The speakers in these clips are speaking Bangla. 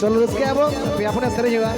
চলো রিস্কে যাব পেয়াপনে সেরে যাওয়া।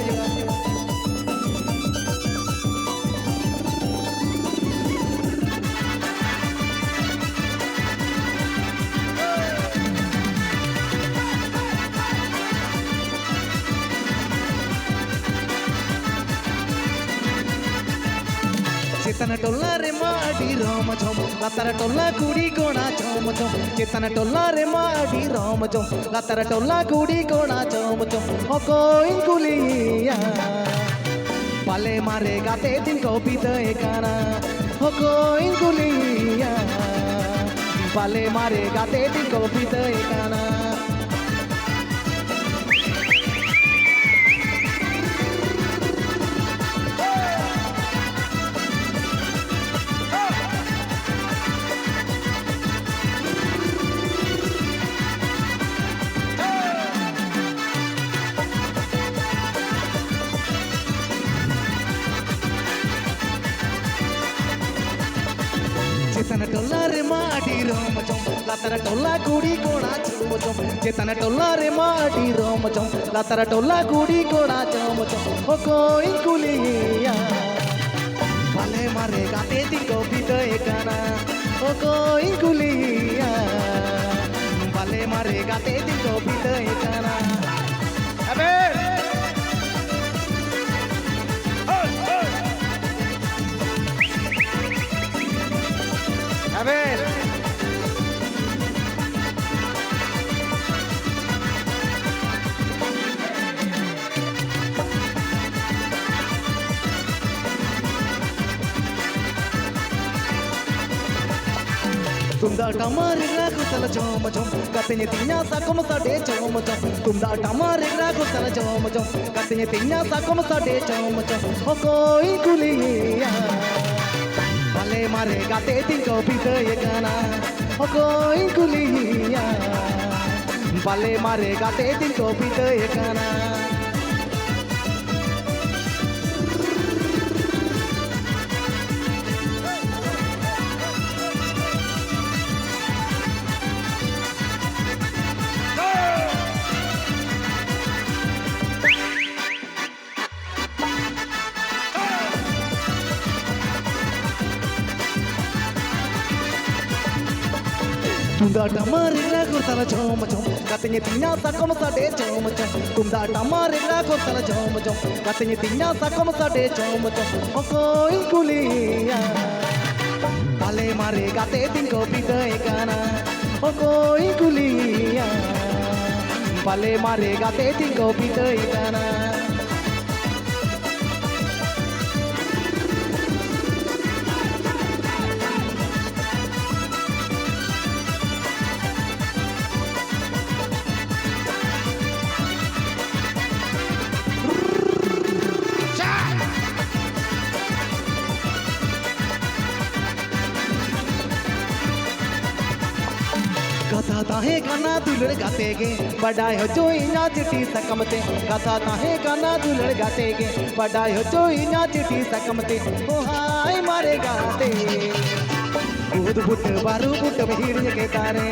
মাডি রম ঝম লাতার টোলা কুড়ি কোণা ঝম ঝম চেতন টোলা রে মাডি রম ঝম লাতার টোলা কুড়ি কোণা ঝম ঝম ও কোই কুলিয়া পালে মারে গাতে দিন কপিত একানা ও কোই কুলিয়া পালে মারে গাতে দিন কপিত একানা চেতন টোলা রে মাটি রম চম লাতার টোলা গুড়ি গোড়া চম চম চেতন টোলা রে মাটি রম চম লাতার টোলা গুড়ি গোড়া চম চম ও কই কুলিয়া ভালে মারে গাতে দি কবিত একানা ও কই কুলিয়া ভালে মারে গাতে দি কবিত తుందాట మారి రాకు తల జోమజం కతని తిన్నా సకము సడే జోమజం తుందాట మారి రాకు తల జోమజం కతని తిన్నా సకము సడే జోమజం ఒకోయి కులియా భలే మారే గతే తింకో బిదయ గానా ఒకోయి కులియా భలే మారే గతే తింకో బిదయ గానా కుందాట మారేలా కొడతల జోమ జోం కతని తిన్నా సకమ సడే జోమ జోం కుందాట మారేలా కొడతల జోమ జోం కతని తిన్నా సకమ సడే జోమ జోం ఒకోయి కులియా পালে মারে গাতে দিন কবিতা কানা ও কই গুলিয়া পালে মারে গাতে দিন কবিতা কানা ताहे गाना दुलड़ गाते गे। बड़ाई हो जो इना चिट्ठी सकमते कथा ताहे गाना दुलड़ गाते गे। बड़ाई हो जो इना चिट्ठी सकमते ओ हाय मारे गाते। कूद बुट, बारू बुट, भीड़ के तारे।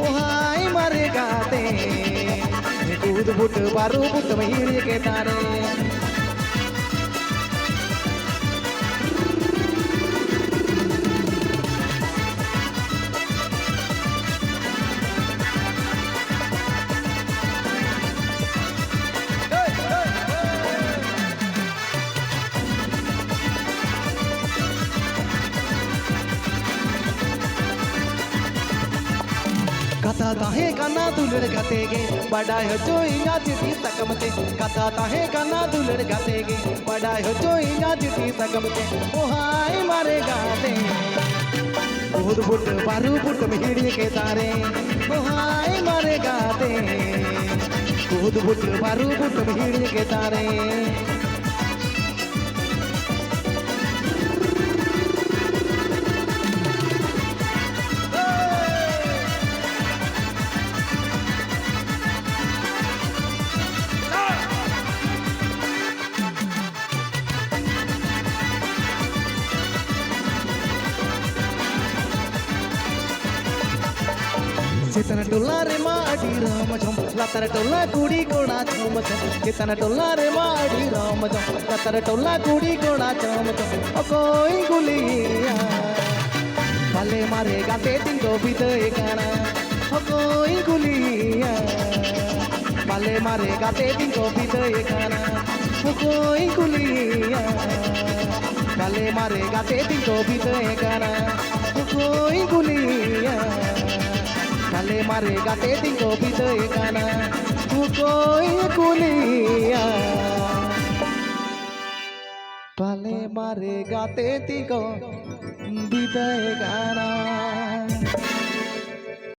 ओ हाय मारे गाते। कूद बुट, बारू बुट, भीड़ के तारे। कथा गाना दुलड़ गाते गे बड़ा हो जो इंगा जिती तकम ते कथा ताहे गाना दुलड़ गाते गे बड़ा हो जो इंगा जिती तकम ते ओ हाय मारे गाते बहुत बुट बारू बुट मिहिड़ी के तारे ओ हाय मारे गाते बहुत बुट बारू बुट मिहिड़ी के तारे केतन टोला रे माडी राम जम लतर टोला कुड़ी गोणा चम चम केतन टोला रे माडी राम जम लतर टोला कुड़ी गोणा चम चम ओ कोई गुलिया। पले मारे गाते टिंगो बिदय गाना, ओ कोई गुलिया। पले मारे गाते टिंगो बिदय गाना, ओ कोई गुलिया। पले मारे गाते टिंगो बिदय गाना, ओ कोई गुलिया। পালে মারে গাতে তিন বিদয় গানা কই গুলিয়া পালে মারে গাতে তিন বিদায় গানা